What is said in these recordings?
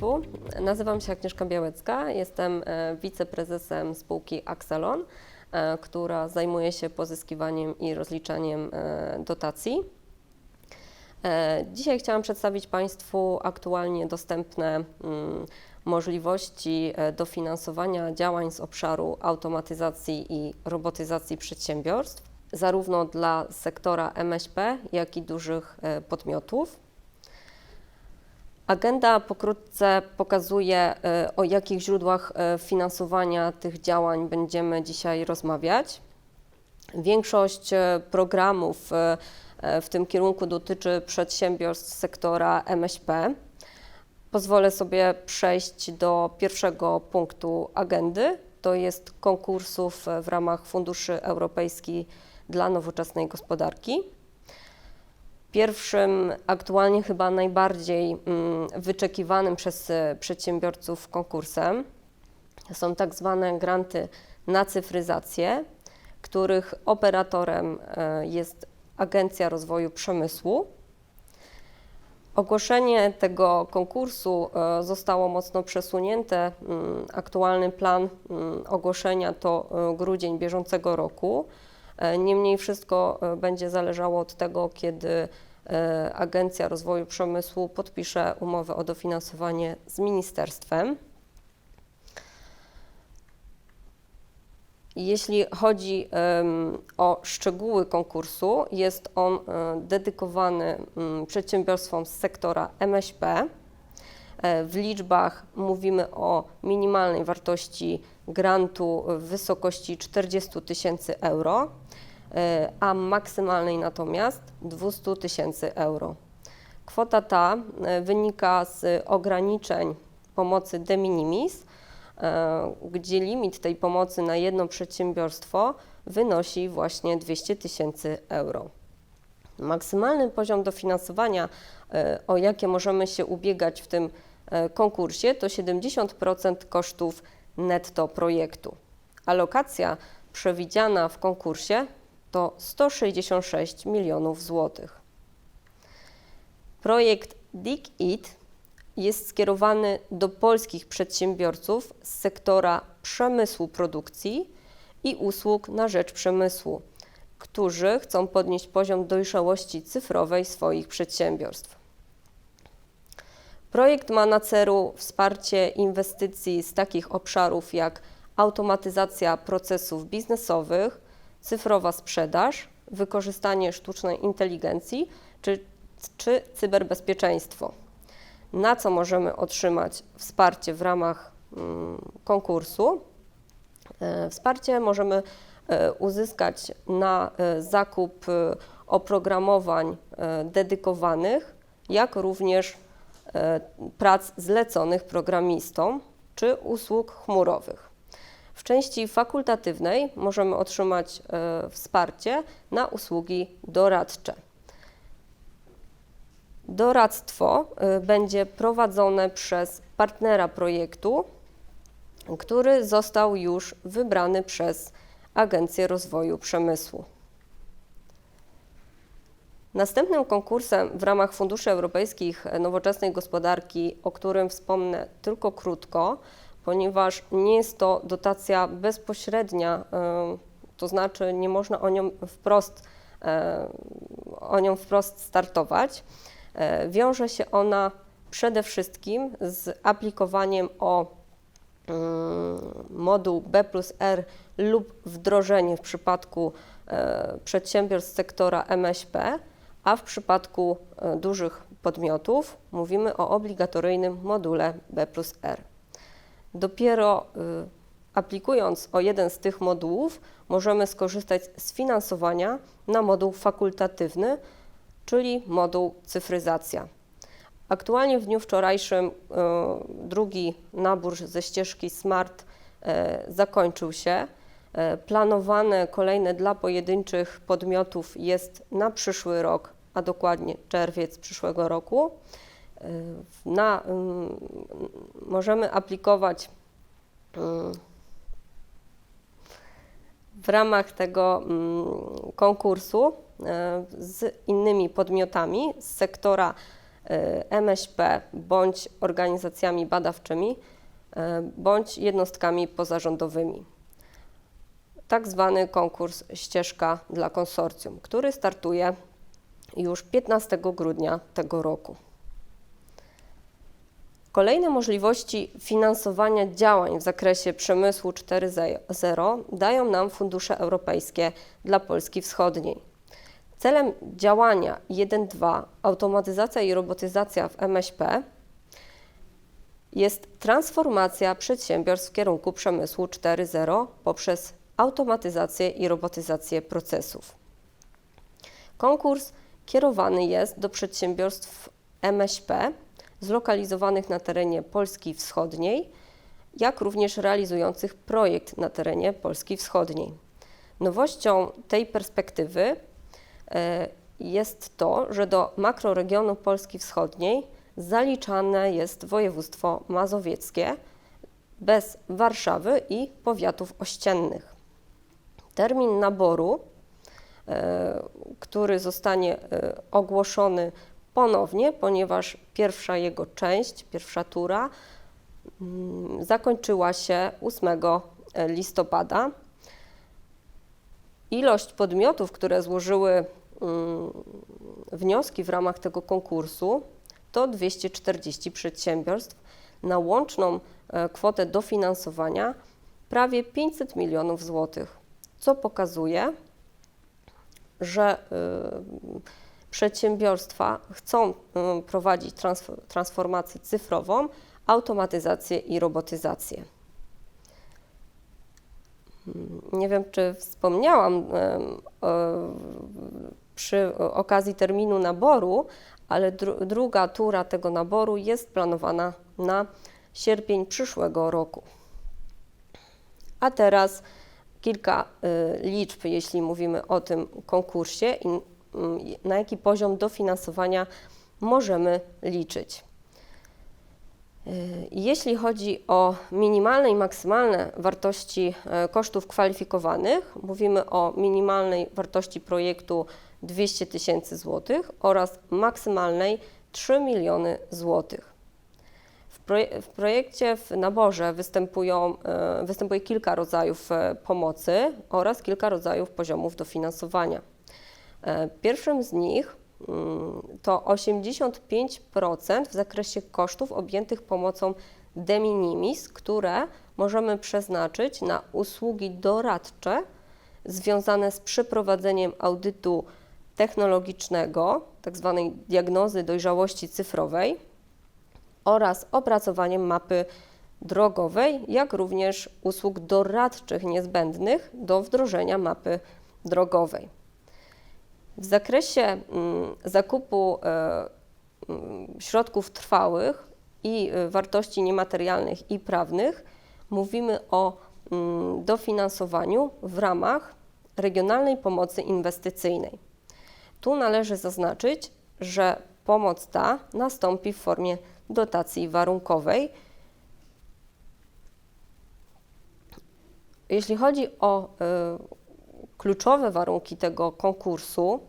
Państwu. Nazywam się Agnieszka Białecka, jestem e, wiceprezesem spółki Axelon, e, która zajmuje się pozyskiwaniem i rozliczaniem e, dotacji. Dzisiaj chciałam przedstawić Państwu aktualnie dostępne mm, możliwości dofinansowania działań z obszaru automatyzacji i robotyzacji przedsiębiorstw, zarówno dla sektora MŚP, jak i dużych podmiotów. Agenda pokrótce pokazuje, e, o jakich źródłach e, finansowania tych działań będziemy dzisiaj rozmawiać. Większość e, programów w tym kierunku dotyczy przedsiębiorstw sektora MŚP. Pozwolę sobie przejść do pierwszego punktu agendy. To jest konkursów w ramach Funduszy Europejskich dla Nowoczesnej Gospodarki. Pierwszym, aktualnie chyba najbardziej mm, wyczekiwanym przez e, przedsiębiorców konkursem są tak zwane granty na cyfryzację, których operatorem e, jest Agencja Rozwoju Przemysłu. Ogłoszenie tego konkursu e, zostało mocno przesunięte. Mm, Aktualny plan mm, ogłoszenia to grudzień bieżącego roku. E, Niemniej wszystko e, będzie zależało od tego, kiedy e, Agencja Rozwoju Przemysłu podpisze umowę o dofinansowanie z ministerstwem. Jeśli chodzi o szczegóły konkursu, jest on dedykowany mm, przedsiębiorstwom z sektora MŚP. W liczbach mówimy o minimalnej wartości grantu w wysokości 40 tysięcy euro, e, a maksymalnej natomiast 200 tysięcy euro. Kwota ta e, wynika z ograniczeń pomocy de minimis, e, gdzie limit tej pomocy na jedno przedsiębiorstwo wynosi właśnie 200 tysięcy euro. Maksymalny poziom dofinansowania, o jakie możemy się ubiegać w tym konkursie, to 70% kosztów netto projektu. Alokacja przewidziana w konkursie to 166 milionów złotych. Projekt Dig It jest skierowany do polskich przedsiębiorców z sektora przemysłu produkcji i usług na rzecz przemysłu, którzy chcą podnieść poziom dojrzałości cyfrowej swoich przedsiębiorstw. Projekt ma na celu wsparcie inwestycji z takich obszarów jak automatyzacja procesów biznesowych, cyfrowa sprzedaż, wykorzystanie sztucznej inteligencji czy, czy cyberbezpieczeństwo. Na co możemy otrzymać wsparcie w ramach mm, konkursu? E, Wsparcie możemy e, uzyskać na e, zakup oprogramowań dedykowanych, jak również prac zleconych programistom czy usług chmurowych. W części fakultatywnej możemy otrzymać e, wsparcie na usługi doradcze. Doradztwo y, będzie prowadzone przez partnera projektu, który został już wybrany przez Agencję Rozwoju Przemysłu. Następnym konkursem w ramach Funduszy Europejskich Nowoczesnej Gospodarki, o którym wspomnę tylko krótko, ponieważ nie jest to dotacja bezpośrednia, y, to znaczy nie można o nią wprost, y, o nią wprost startować. E, Wiąże się ona przede wszystkim z aplikowaniem o mm, moduł B plus R lub wdrożenie w przypadku e, przedsiębiorstw sektora MŚP, a w przypadku e, dużych podmiotów mówimy o obligatoryjnym module B plus R. Dopiero y, aplikując o jeden z tych modułów, możemy skorzystać z finansowania na moduł fakultatywny, czyli moduł cyfryzacja. Aktualnie w dniu wczorajszym e, drugi nabór ze ścieżki SMART e, zakończył się. E, Planowane kolejne dla pojedynczych podmiotów jest na przyszły rok, a dokładnie czerwiec przyszłego roku. E, Na, mm, możemy aplikować mm, w ramach tego mm, konkursu e, z innymi podmiotami z sektora MŚP bądź organizacjami badawczymi bądź jednostkami pozarządowymi. Tak zwany konkurs Ścieżka dla konsorcjum, który startuje już 15 grudnia tego roku. Kolejne możliwości finansowania działań w zakresie przemysłu 4.0 dają nam fundusze europejskie dla Polski Wschodniej. Celem działania 1.2 automatyzacja i robotyzacja w MŚP jest transformacja przedsiębiorstw w kierunku przemysłu 4.0 poprzez automatyzację i robotyzację procesów. Konkurs kierowany jest do przedsiębiorstw MŚP zlokalizowanych na terenie Polski Wschodniej, jak również realizujących projekt na terenie Polski Wschodniej. Nowością tej perspektywy e, jest to, że do makroregionu Polski Wschodniej zaliczane jest województwo mazowieckie bez Warszawy i powiatów ościennych. Termin naboru, e, który zostanie e, ogłoszony ponownie, ponieważ pierwsza jego część, pierwsza tura mm, zakończyła się 8 listopada. Ilość podmiotów, które złożyły mm, wnioski w ramach tego konkursu, to 240 przedsiębiorstw na łączną e, kwotę dofinansowania prawie 500 milionów złotych, co pokazuje, że y, przedsiębiorstwa chcą y, prowadzić transformację cyfrową, automatyzację i robotyzację. Nie wiem, czy wspomniałam y, przy okazji terminu naboru, ale dru druga tura tego naboru jest planowana na sierpień przyszłego roku. A teraz kilka y, liczb, jeśli mówimy o tym konkursie i Mm, na jaki poziom dofinansowania możemy liczyć. Y, jeśli chodzi o minimalne i maksymalne wartości e, kosztów kwalifikowanych, mówimy o minimalnej wartości projektu 200 tysięcy złotych oraz maksymalnej 3 miliony złotych. W, projekcie w naborze występują, e, występuje kilka rodzajów e, pomocy oraz kilka rodzajów poziomów dofinansowania. E, pierwszym z nich mm, to 85% w zakresie kosztów objętych pomocą de minimis, które możemy przeznaczyć na usługi doradcze związane z przeprowadzeniem audytu technologicznego, tzw. Tak diagnozy dojrzałości cyfrowej oraz opracowaniem mapy drogowej, jak również usług doradczych niezbędnych do wdrożenia mapy drogowej. W zakresie mm, zakupu e, mm, środków trwałych i e, wartości niematerialnych i prawnych mówimy o mm, dofinansowaniu w ramach regionalnej pomocy inwestycyjnej. Tu należy zaznaczyć, że pomoc ta nastąpi w formie dotacji warunkowej. Jeśli chodzi o y, kluczowe warunki tego konkursu,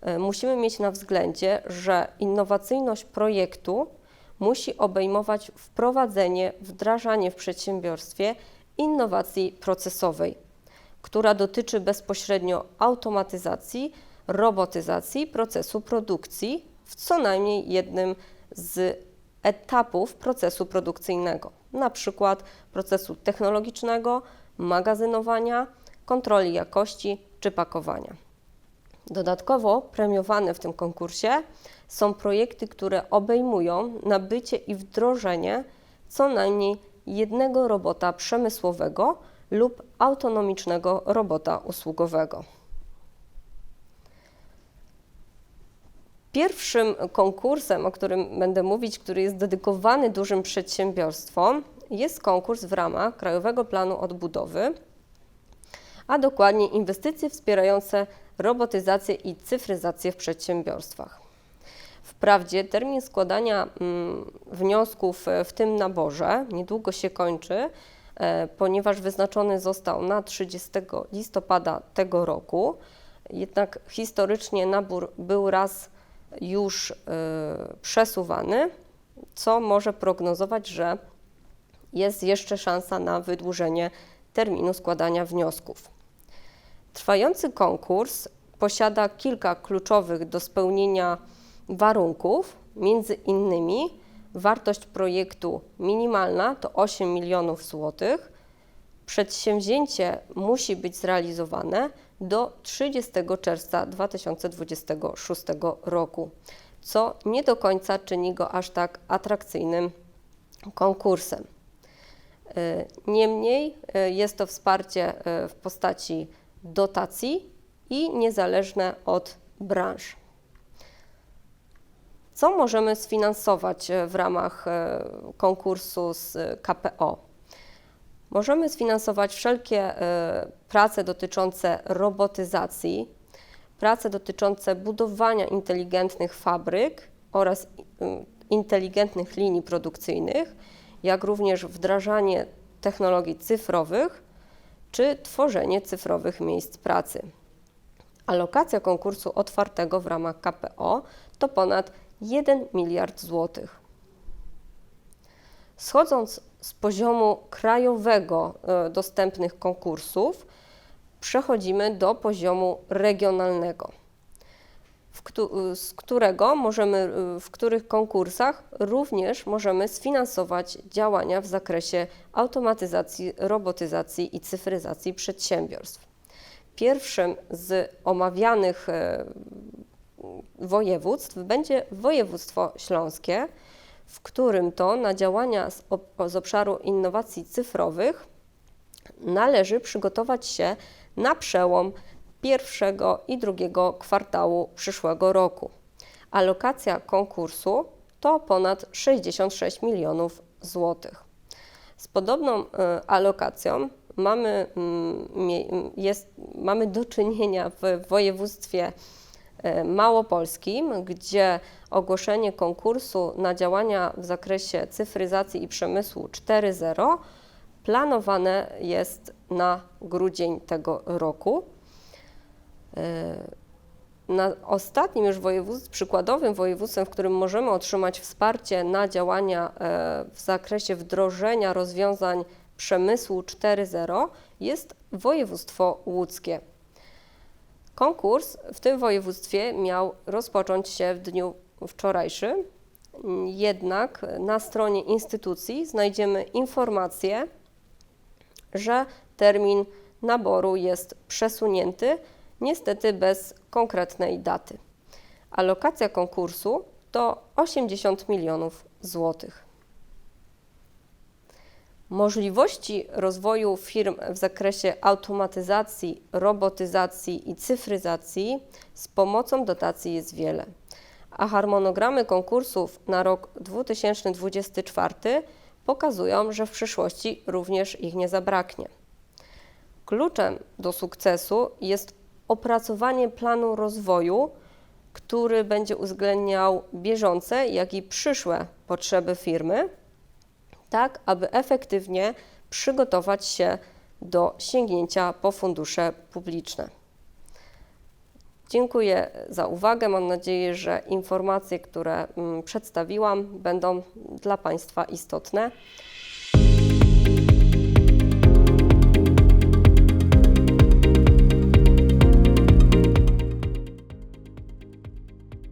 e, musimy mieć na względzie, że innowacyjność projektu musi obejmować wprowadzenie, wdrażanie w przedsiębiorstwie innowacji procesowej, która dotyczy bezpośrednio automatyzacji, robotyzacji procesu produkcji w co najmniej jednym z etapów procesu produkcyjnego, na przykład procesu technologicznego, magazynowania, kontroli jakości czy pakowania. Dodatkowo premiowane w tym konkursie są projekty, które obejmują nabycie i wdrożenie co najmniej jednego robota przemysłowego lub autonomicznego robota usługowego. Pierwszym konkursem, o którym będę mówić, który jest dedykowany dużym przedsiębiorstwom, jest konkurs w ramach Krajowego Planu Odbudowy a dokładnie inwestycje wspierające robotyzację i cyfryzację w przedsiębiorstwach. Wprawdzie termin składania mm, wniosków e, w tym naborze niedługo się kończy, e, ponieważ wyznaczony został na 30 listopada tego roku. Jednak historycznie nabór był raz już y, przesuwany, co może prognozować, że jest jeszcze szansa na wydłużenie terminu składania wniosków. Trwający konkurs posiada kilka kluczowych do spełnienia warunków, między innymi wartość projektu minimalna to 8 milionów złotych. Przedsięwzięcie musi być zrealizowane do 30 czerwca 2026 roku, co nie do końca czyni go aż tak atrakcyjnym konkursem. Y, Niemniej y, jest to wsparcie y, w postaci dotacji i niezależne od branż. Co możemy sfinansować w ramach konkursu z KPO? Możemy sfinansować wszelkie e, prace dotyczące robotyzacji, prace dotyczące budowania inteligentnych fabryk oraz mm, inteligentnych linii produkcyjnych, jak również wdrażanie technologii cyfrowych czy tworzenie cyfrowych miejsc pracy. Alokacja konkursu otwartego w ramach KPO to ponad 1 miliard złotych. Schodząc z poziomu krajowego e, dostępnych konkursów, przechodzimy do poziomu regionalnego, z którego możemy, e, w których konkursach również możemy sfinansować działania w zakresie automatyzacji, robotyzacji i cyfryzacji przedsiębiorstw. Pierwszym z omawianych e, województw będzie województwo śląskie, w którym to na działania z, z obszaru innowacji cyfrowych należy przygotować się na przełom pierwszego i drugiego kwartału przyszłego roku. Alokacja konkursu to ponad 66 milionów złotych. Z podobną y, alokacją mamy, mm, jest, mamy do czynienia w województwie małopolskim, gdzie ogłoszenie konkursu na działania w zakresie cyfryzacji i przemysłu 4.0 planowane jest na grudzień tego roku. Y, Na ostatnim już województwie, przykładowym województwem, w którym możemy otrzymać wsparcie na działania e, w zakresie wdrożenia rozwiązań przemysłu 4.0 jest województwo łódzkie. Konkurs w tym województwie miał rozpocząć się w dniu wczorajszym, jednak na stronie instytucji znajdziemy informację, że termin naboru jest przesunięty, niestety bez konkretnej daty. Alokacja konkursu to 80 milionów złotych. Możliwości rozwoju firm w zakresie automatyzacji, robotyzacji i cyfryzacji z pomocą dotacji jest wiele, a harmonogramy konkursów na rok 2024 pokazują, że w przyszłości również ich nie zabraknie. Kluczem do sukcesu jest opracowanie planu rozwoju, który będzie uwzględniał bieżące, jak i przyszłe potrzeby firmy, tak aby efektywnie przygotować się do sięgnięcia po fundusze publiczne. Dziękuję za uwagę. Mam nadzieję, że informacje, które mm, przedstawiłam, będą dla Państwa istotne.